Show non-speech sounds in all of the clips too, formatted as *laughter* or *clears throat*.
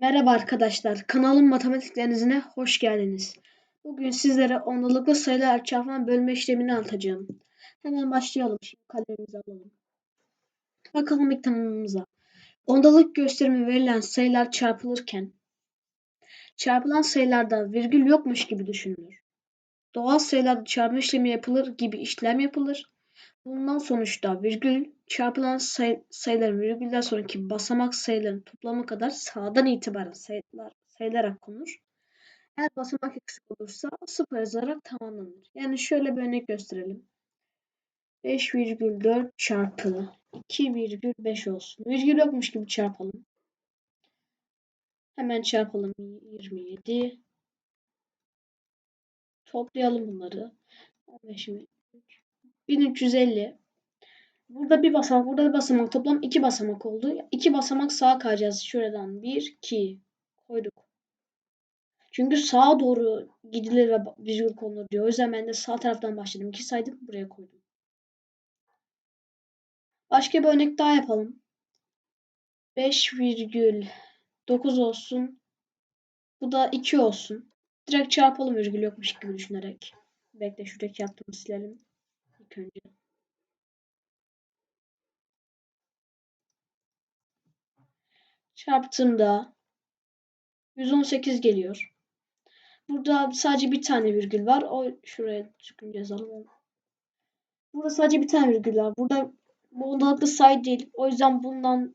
Merhaba arkadaşlar, kanalım Matematik Denizi'ne hoş geldiniz. Bugün sizlere ondalıklı sayılar çarpma bölme işlemini anlatacağım. Hemen başlayalım. Şimdi kalemimizi alalım. Bakalım ilk tanımımıza. Ondalık gösterimi verilen sayılar çarpılırken çarpılan sayılarda virgül yokmuş gibi düşünülür. Doğal sayılarda çarpma işlemi yapılır gibi işlem yapılır. Bundan sonuçta virgül çarpılan say sayıların virgülden sonraki basamak sayıların toplamı kadar sağdan itibaren sayılar, sayılarak konur. Eğer basamak eksik olursa sıfır yazarak tamamlanır. Yani şöyle bir örnek gösterelim. 5,4 çarpı 2,5 olsun. Virgül yokmuş gibi çarpalım. Hemen çarpalım. 27. Toplayalım bunları. 15, 1350. Burada bir basamak, burada bir basamak. Toplam iki basamak oldu. İki basamak sağa kayacağız. Şuradan bir, iki koyduk. Çünkü sağa doğru gidilir ve virgül konulur diyor. O yüzden ben de sağ taraftan başladım. İki saydım buraya koydum. Başka bir örnek daha yapalım. 5,9 olsun. Bu da 2 olsun. Direkt çarpalım virgül yokmuş gibi düşünerek. Bekle şuradaki yaptığımı silelim. İlk önce. çarptığımda 118 geliyor. Burada sadece bir tane virgül var. O şuraya çıkınca yazalım. Burada sadece bir tane virgül var. Burada bu ondalıklı sayı değil. O yüzden bundan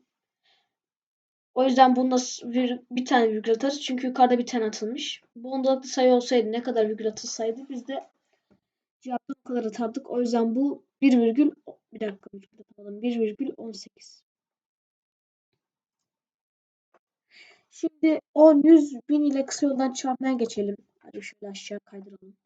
o yüzden bunda bir, bir tane virgül atarız. Çünkü yukarıda bir tane atılmış. Bu ondalıklı sayı olsaydı ne kadar virgül atılsaydı biz de cevapta o kadar atardık. O yüzden bu 1 virgül bir dakika virgül atalım. 1 virgül 18. Şimdi 10, 100, 1000 ile kısa yoldan çarpmaya geçelim. Hadi şöyle aşağı kaydıralım.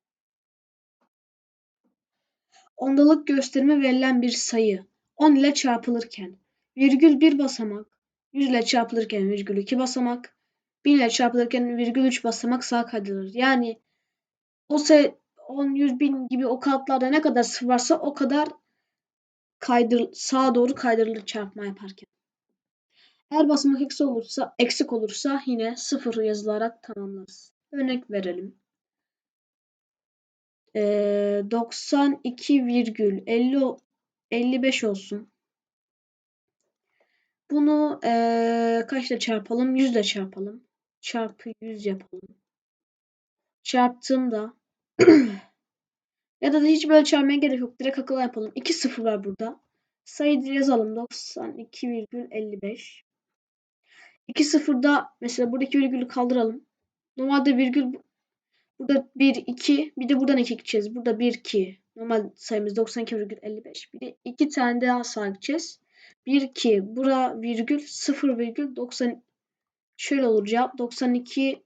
Ondalık gösterimi verilen bir sayı 10 ile çarpılırken virgül 1 basamak, 100 ile çarpılırken virgül 2 basamak, 1000 ile çarpılırken virgül 3 basamak sağa kaydırılır. Yani o sayı 10, 100, 1000 gibi o kalıplarda ne kadar sıfır varsa o kadar kaydır, sağa doğru kaydırılır çarpma yaparken. Eğer basamak eksi olursa, eksik olursa yine sıfır yazılarak tamamlarız. Örnek verelim. Ee, 92,55 olsun. Bunu ee, kaçla çarpalım? 100 ile çarpalım. Çarpı 100 yapalım. Çarptığımda ya da hiç böyle çarpmaya gerek yok. Direkt akıllı yapalım. 2 sıfır var burada. Sayı yazalım. 92,55 2 sıfırda mesela buradaki virgülü kaldıralım. Normalde virgül burada 1, 2 bir de buradan 2 gideceğiz. Burada 1, 2. Normal sayımız 92,55. Bir de 2 tane daha sağa gideceğiz. 1, 2. Bura virgül 0 virgül 90 şöyle olur cevap 92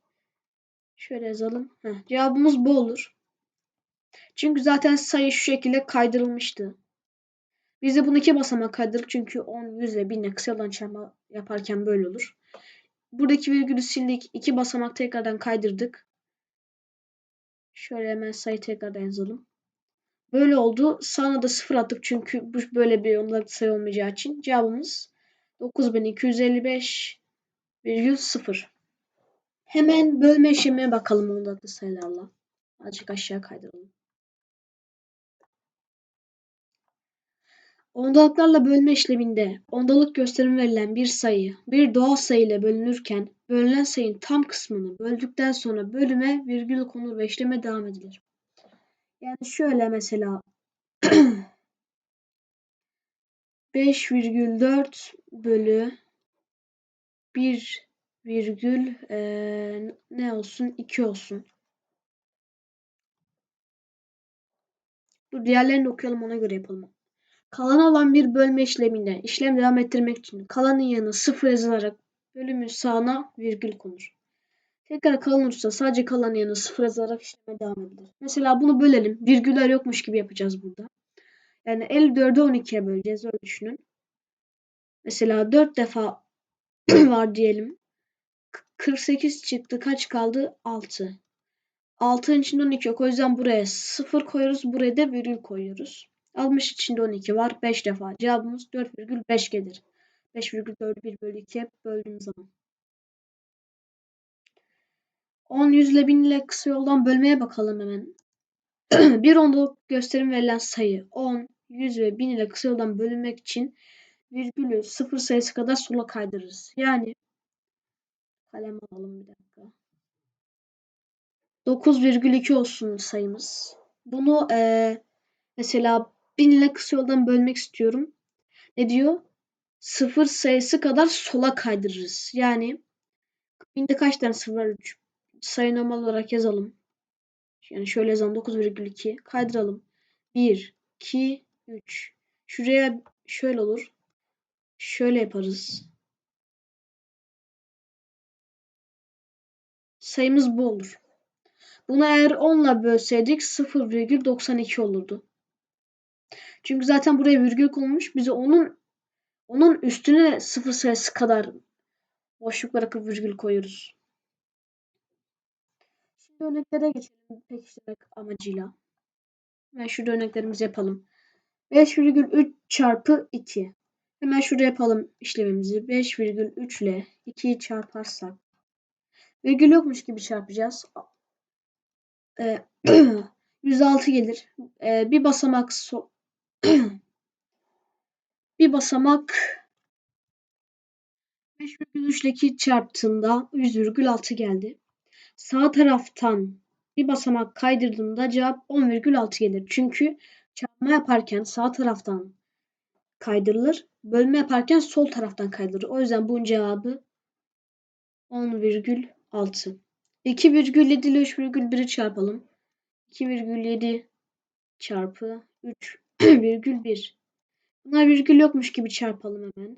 şöyle yazalım. Heh, cevabımız bu olur. Çünkü zaten sayı şu şekilde kaydırılmıştı. Biz de bunu iki basamak kaydırdık çünkü 10, 100 ve 1000 ile kısa yoldan çarpma yaparken böyle olur. Buradaki virgülü sildik. iki basamak tekrardan kaydırdık. Şöyle hemen sayı tekrardan yazalım. Böyle oldu. Sağına da sıfır attık çünkü bu böyle bir ondalık sayı olmayacağı için. Cevabımız 9255,0. Hemen bölme işlemine bakalım ondalıklı sayılarla. Azıcık aşağı kaydıralım. Ondalıklarla bölme işleminde ondalık gösterimi verilen bir sayı bir doğal sayı ile bölünürken bölünen sayının tam kısmını böldükten sonra bölüme virgül konur ve işleme devam edilir. Yani şöyle mesela *clears throat* 5,4 bölü 1 virgül e, ne olsun 2 olsun. Dur diğerlerini okuyalım ona göre yapalım. Kalan olan bir bölme işleminde işlem devam ettirmek için kalanın yanına sıfır yazılarak bölümün sağına virgül konur. Tekrar kalan olursa sadece kalan yanına sıfır yazarak işleme devam edilir. Mesela bunu bölelim. Virgüller yokmuş gibi yapacağız burada. Yani 54'ü 12'ye böleceğiz. Öyle düşünün. Mesela 4 defa *clears throat* var diyelim. 48 çıktı. Kaç kaldı? 6. 6'ın içinde 12 yok. O yüzden buraya 0 koyuyoruz. Buraya da virgül koyuyoruz. 60 içinde 12 var. 5 defa. Cevabımız 4,5 gelir. 5,4'ü 1 bölü 2'ye böldüğümüz zaman. 10, 100 ile 1000 ile kısa yoldan bölmeye bakalım hemen. *clears throat* bir ondalık gösterim verilen sayı 10, 100 ve 1000 ile kısa yoldan bölünmek için virgülü sıfır sayısı kadar sola kaydırırız. Yani kalem alalım bir dakika. 9,2 olsun sayımız. Bunu e, mesela 1000 ile kısa yoldan bölmek istiyorum. Ne diyor? Sıfır sayısı kadar sola kaydırırız. Yani binde kaç tane sıfır var? Sayı normal olarak yazalım. Yani şöyle yazalım 9,2 kaydıralım. 1, 2, 3. Şuraya şöyle olur. Şöyle yaparız. Sayımız bu olur. Bunu eğer 10 ile bölseydik 0,92 olurdu. Çünkü zaten buraya virgül konmuş. Bize onun onun üstüne sıfır sayısı kadar boşluk bırakıp virgül koyuyoruz. Şimdi örneklere geçelim pekiştirmek amacıyla. Hemen şurada örneklerimizi yapalım. 5,3 çarpı 2. Hemen şurada yapalım işlemimizi. 5,3 ile 2'yi çarparsak. Virgül yokmuş gibi çarpacağız. Ee, *clears throat* 106 gelir. Ee, bir basamak so *clears throat* bir basamak 5,3 ile 2 çarptığımda 100,6 geldi. Sağ taraftan bir basamak kaydırdığımda cevap 10,6 gelir. Çünkü çarpma yaparken sağ taraftan kaydırılır. Bölme yaparken sol taraftan kaydırılır. O yüzden bunun cevabı 10,6. 2,7 ile 3,1'i çarpalım. 2,7 çarpı *clears throat* 3,1. Bunlar virgül yokmuş gibi çarpalım hemen.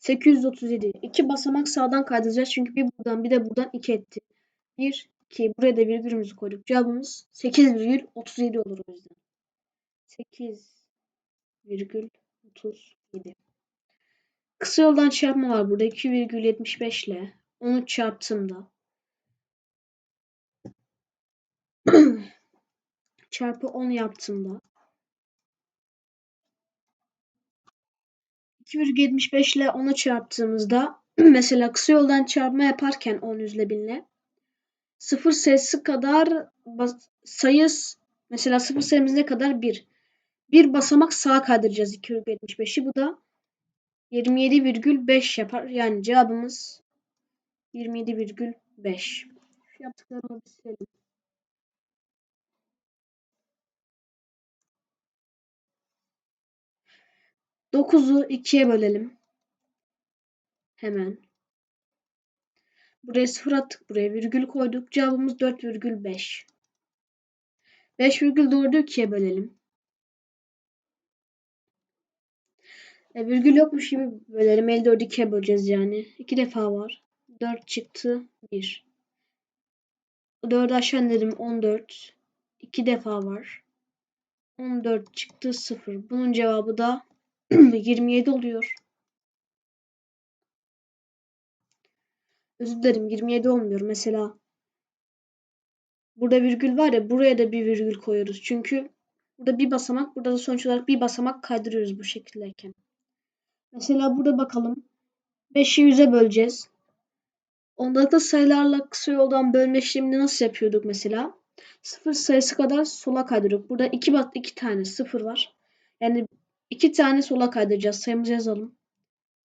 ...837. İki basamak sağdan kaydıracağız. Çünkü bir buradan bir de buradan 2 etti. 1, 2. Buraya da virgülümüzü koyduk. Cevabımız 8,37 olur o yüzden. 8,37. Kısa yoldan çarpma var burada. 2,75 ile. Onu çarptığımda çarpı 10 yaptığımda 2,75 ile 10'u çarptığımızda *clears throat* mesela kısa yoldan çarpma yaparken 10 yüzle binle sıfır sayısı kadar sayı mesela sıfır sayımız ne kadar? 1. Bir basamak sağa kaydıracağız 2,75'i. Bu da 27,5 yapar. Yani cevabımız 27,5. Şu yaptıklarımı bir 9'u 2'ye bölelim. Hemen. Buraya 0 attık. Buraya virgül koyduk. Cevabımız 4,5. 5,4'ü 2'ye bölelim. E, virgül yokmuş gibi bölelim. 54'ü 2'ye böleceğiz yani. 2 defa var. 4 çıktı. 1. 4'ü aşağı indirdim. 14. 2 defa var. 14 çıktı 0. Bunun cevabı da 27 oluyor. Özür dilerim 27 olmuyor. Mesela burada virgül var ya buraya da bir virgül koyuyoruz. Çünkü burada bir basamak burada da sonuç olarak bir basamak kaydırıyoruz bu şekildeyken. Mesela burada bakalım. 5'i 100'e böleceğiz. Ondalıklı sayılarla kısa yoldan bölme işlemini nasıl yapıyorduk mesela? Sıfır sayısı kadar sola kaydırıyorduk. Burada iki, iki tane sıfır var. Yani iki tane sola kaydıracağız. Sayımızı yazalım.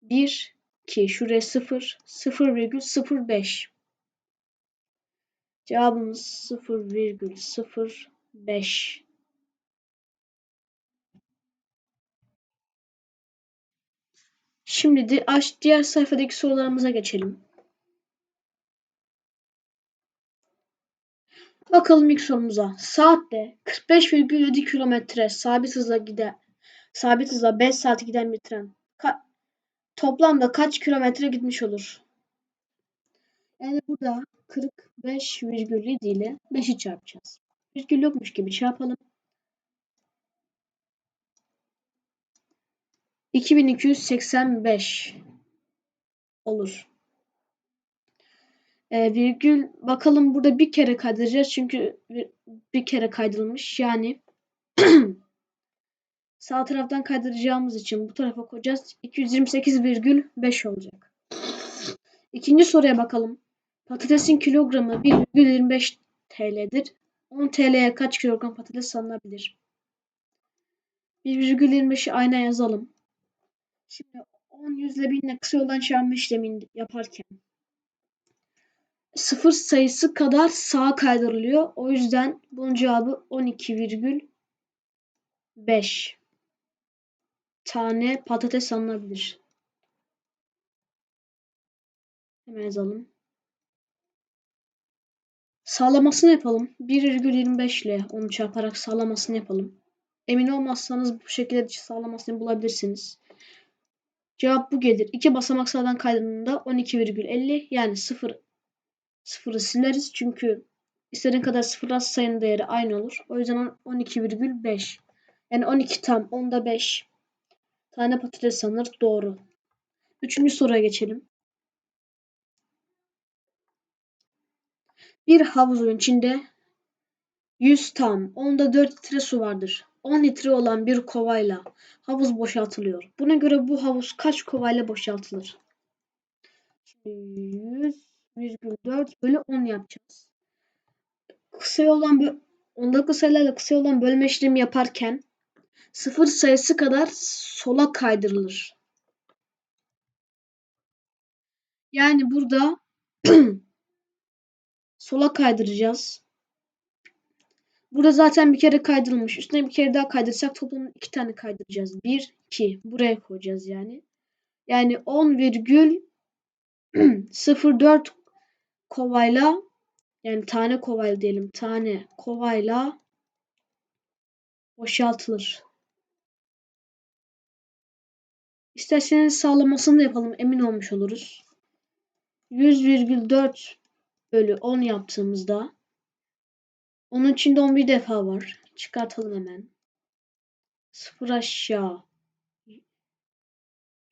1, 2, şuraya 0, 0,05. Cevabımız 0,05. Şimdi de diğer sayfadaki sorularımıza geçelim. Bakalım ilk sorumuza. Saatte 45,7 kilometre sabit hızla gider. Sabit hızla 5 saat giden bir tren. Ka toplamda kaç kilometre gitmiş olur? Yani burada 45,7 ile 5'i çarpacağız. Virgül yokmuş gibi çarpalım. 2285 olur. E, virgül bakalım burada bir kere kaydıracağız çünkü bir kere kaydırılmış yani *clears throat* Sağ taraftan kaydıracağımız için bu tarafa koyacağız. 228,5 olacak. İkinci soruya bakalım. Patatesin kilogramı 1,25 TL'dir. 10 TL'ye kaç kilogram patates salınabilir? 1,25'i ayna yazalım. Şimdi 10 yüzle binle kısa yoldan çarpma işlemini yaparken sıfır sayısı kadar sağa kaydırılıyor. O yüzden bunun cevabı 12,5 tane patates alınabilir. Hemen yazalım. Sağlamasını yapalım. 1,25 ile onu çarparak sağlamasını yapalım. Emin olmazsanız bu şekilde sağlamasını bulabilirsiniz. Cevap bu gelir. İki basamak sağdan kaydırdığında 12,50 yani 0 sıfırı sileriz. Çünkü istediğin kadar sıfır az sayının değeri aynı olur. O yüzden 12,5 yani 12 tam onda 5 tane patates sanır. Doğru. Üçüncü soruya geçelim. Bir havuzun içinde 100 tam onda 4 litre su vardır. 10 litre olan bir kovayla havuz boşaltılıyor. Buna göre bu havuz kaç kovayla boşaltılır? 100,4 bölü 10 yapacağız. Kısa yoldan ondaki sayılarla kısa yoldan bölme işlemi yaparken sıfır sayısı kadar sola kaydırılır. Yani burada *clears throat* sola kaydıracağız. Burada zaten bir kere kaydırılmış. Üstüne bir kere daha kaydırsak toplam iki tane kaydıracağız. 1, 2. Buraya koyacağız yani. Yani 10,04 *clears throat* kovayla yani tane kovayla diyelim. Tane kovayla boşaltılır. İsterseniz sağlamasını da yapalım. Emin olmuş oluruz. 100,4 bölü 10 yaptığımızda onun içinde 11 defa var. Çıkartalım hemen. Sıfır aşağı.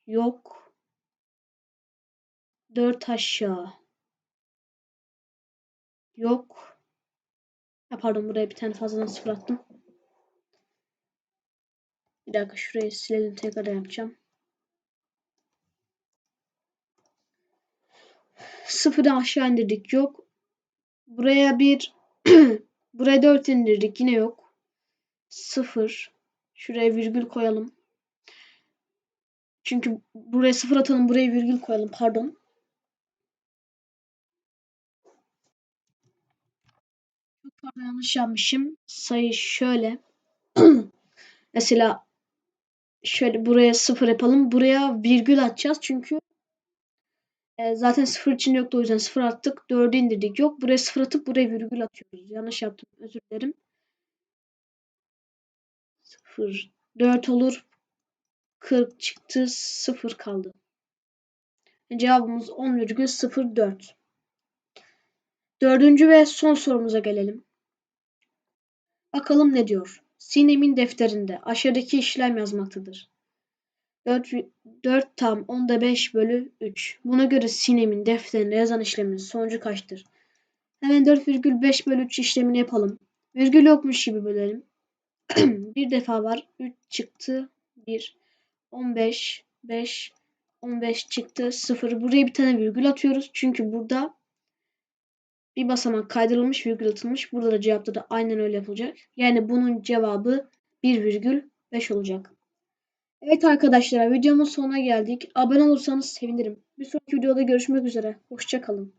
Yok. 4 aşağı. Yok. Ha, pardon buraya bir tane fazladan sıfır attım. Bir dakika şurayı silelim tekrar yapacağım. Sıfırı aşağı indirdik yok. Buraya bir *clears throat* buraya 4 indirdik yine yok. Sıfır. Şuraya virgül koyalım. Çünkü buraya sıfır atalım buraya virgül koyalım pardon. Pardon yanlış yapmışım. Sayı şöyle. *clears throat* Mesela şöyle buraya sıfır yapalım. Buraya virgül atacağız. Çünkü e, zaten sıfır için yoktu. O yüzden sıfır attık. 4'ü indirdik. Yok. Buraya sıfır atıp buraya virgül atıyoruz. Yanlış yaptım. Özür dilerim. 0 4 olur. 40 çıktı. 0 kaldı. Cevabımız 10,04. Dördüncü ve son sorumuza gelelim. Bakalım ne diyor? Sinem'in defterinde aşağıdaki işlem yazmaktadır. 4, 4 tam onda 5 bölü 3. Buna göre Sinem'in defterinde yazan işlemin sonucu kaçtır? Hemen 4,5 bölü 3 işlemini yapalım. Virgül yokmuş gibi bölelim. *clears throat* bir defa var. 3 çıktı. 1. 15. 5. 15 çıktı. 0. Buraya bir tane virgül atıyoruz. Çünkü burada bir basamak kaydırılmış virgül atılmış. Burada da cevapta da aynen öyle yapılacak. Yani bunun cevabı 1,5 olacak. Evet arkadaşlar videomun sonuna geldik. Abone olursanız sevinirim. Bir sonraki videoda görüşmek üzere. Hoşçakalın.